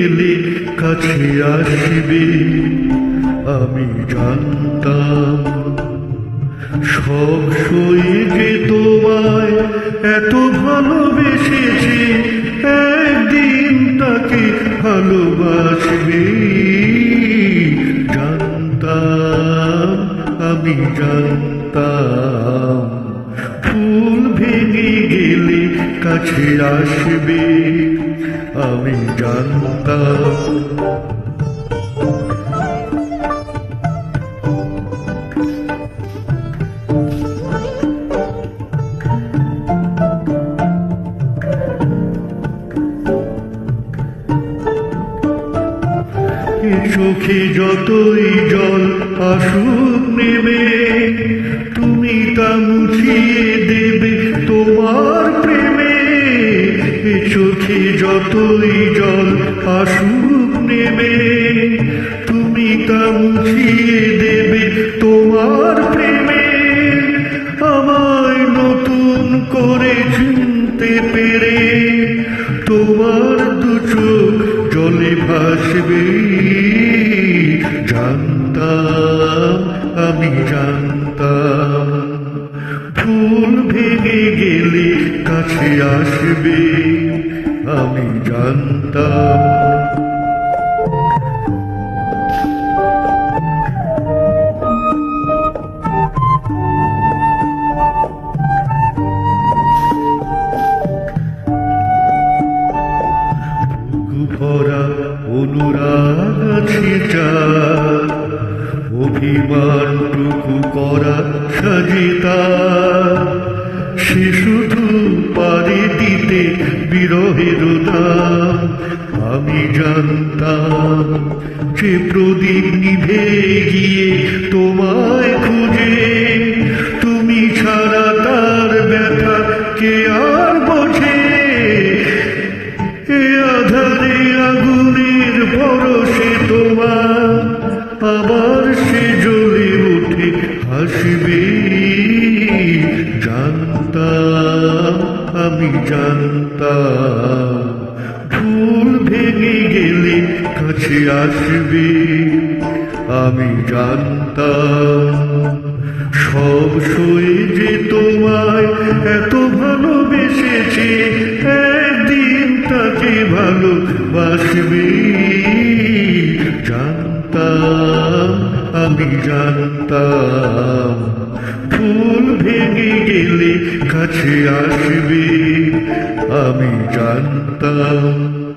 গেলে কাছে আসবে, আমি জানতাম সব সয়ে যে তোমায় এত ভালোবেসেছে, একদিন তাকে ভালোবাসবে। জানতাম, আমি জানতাম, ফুল ভেঙে গেলে কাছে আসবে। আমি জানতাম। চোখে যতই জল আসুক নেবে চোখে যতই জল আসুক নেবে, তুমি তা মুছিয়ে দেবে তোমার প্রেমে। আমায় নতুন করে চিনতে পেরে, তোমার দু চোখ জলে ভাসবে। জানতাম, আমি জানতাম ফুল ভেঙে গেলে কাছে আসবে। আমি জানতাম। আছে অভিমানটুকু করা সাজিতা পারে দিতে বিরহের আমি জানতাম যে প্রদীপ নিভে গিয়ে তোমায় খুঁজে। তুমি ছাড়া তার ব্যথা কে আর বোঝে? এ আধারে আগুনের পরশে তোমার, আবার সে জ্বলে উঠে হাসবে। আমি জানতাম ফুল ভেঙে গেলে কাছে আসবে। আমি জানতাম, সব সয়ে যে তোমায় এত ভালোবেসেছে, একদিন তাকে ভালোবাসবে। জানতাম, আমি জানতাম। ভেঙে গেলে কাছে আসবে আমি জানতাম।